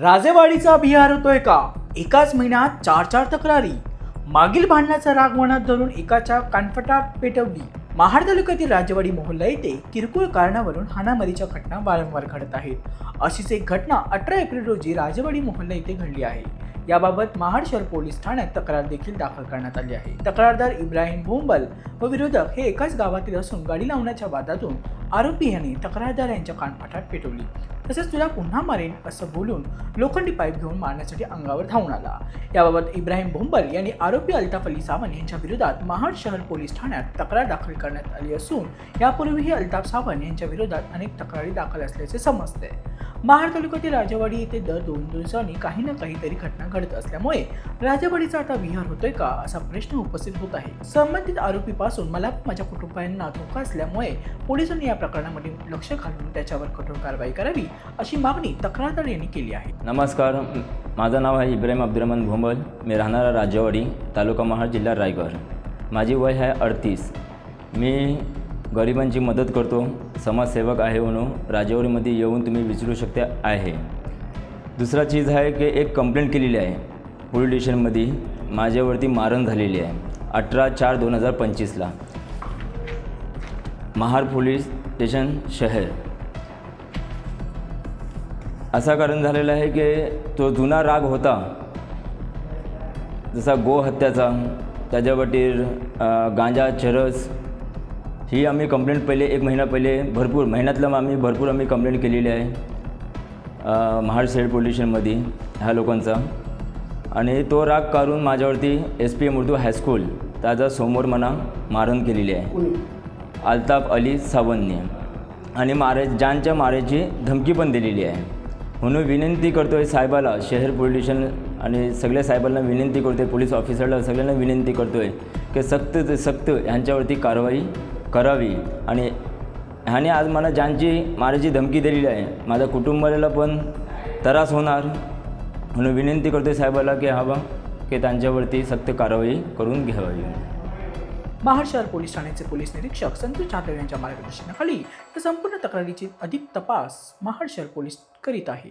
राजेवाडीचा बिहार होतोय का? एकाच महिन्यात चार चार तक्रारी. मागील भांडणाचा राग मनात धरून एकाच्या कानफटात पेटवली. महाड तालुक्यातील राजेवाडी मोहल्ला येथे किरकोळ कारणावरून हाणामारीच्या घटना वारंवार घडत आहेत. अशीच एक घटना अठरा एप्रिल रोजी राजेवाडी मोहल्ला येथे घडली आहे. याबाबत महाड शहर पोलीस ठाण्यात तक्रार देखील दाखल करण्यात आली आहे. तक्रारदार इब्राहिम भोंबल व विरोधक हे एकाच गावातील असून गाडी लावण्याच्या वादातून आरोपी यांनी तक्रारदार यांच्या कानफाटात पेटवली. तसेच तुला पुन्हा मारेन असं बोलून लोखंडी पाईप घेऊन मारण्यासाठी अंगावर धावून आला. याबाबत इब्राहिम भोंबल यांनी आरोपी अल्ताफ अली सावंत यांच्या विरोधात महाड शहर पोलीस ठाण्यात तक्रार दाखल करण्यात आली असून यापूर्वीही अल्ताफ सावंत यांच्या विरोधात अनेक तक्रारी दाखल असल्याचे समजते. महाड तालुक्यातील राजेवाडी येथे दर दोन दिवसांनी काही ना काहीतरी घटना घडत असल्यामुळे राजेवाडीचा आता विहार होतोय का असा प्रश्न उपस्थित होत आहे. संबंधित आरोपीपासून मला माझ्या कुटुंबियांना धोका असल्यामुळे पोलिसांनी या प्रकरणामध्ये लक्ष घालून त्याच्यावर कठोर कारवाई करावी अशी मागणी तक्रारदार यांनी केली आहे. नमस्कार माझं नाव आहे इब्राहिम अब्दुरहमान भोंबल मी राहणारा राजेवाडी तालुका महाड जिल्हा रायगड. माझी वय आहे अडतीस. मी गरिबांची मदत करतो. समाजसेवक आहे म्हणून राजेवाडीमध्ये येऊन तुम्ही विचारू शकता आहे. दुसरा चीज आहे की एक कंप्लेंट केलेली आहे. पोलीस स्टेशनमध्ये माझ्यावरती मारण झालेली आहे. अठरा चार दोन हजार पंचवीसला महार पोलीस स्टेशन शहर. असा कारण झालेलं आहे की तो जुना राग होता. जसा गोहत्याचा त्याच्यावरती गांजा चरस ही आम्ही कंप्लेंट पहिले एक महिना पहिले भरपूर महिन्यातलं आम्ही भरपूर आम्ही कंप्लेंट केलेली आहे महाड सेड पोलीस स्टेशनमध्ये ह्या लोकांचा. आणि तो राग काढून माझ्यावरती S P M Urdu high school त्याचा समोर मना मारण केलेली आहे. अल्ताफ अली सावंतने. आणि मारे जानच्या मारेची धमकी पण दिलेली आहे. म्हणून विनंती करतो आहे साहेबाला शहर पोलीस स्टेशन आणि सगळ्या साहेबांना विनंती करतो आहे पोलीस ऑफिसरला सगळ्यांना विनंती करतो आहे की सक्त ते सक्त ह्यांच्यावरती कारवाई करावी. आणि ह्याने आज मला ज्यांची मारायची धमकी दिलेली आहे माझ्या कुटुंबाला पण त्रास होणार. म्हणून विनंती करतो आहे साहेबाला की हा बा की त्यांच्यावरती सक्त कारवाई करून घ्यावी. महाड शहर पोलीस ठाण्याचे पोलीस निरीक्षक संतोष जाधव यांच्या मार्गदर्शनाखाली या संपूर्ण तक्रारीची अधिक तपास महाड शहर पोलीस करीत आहे.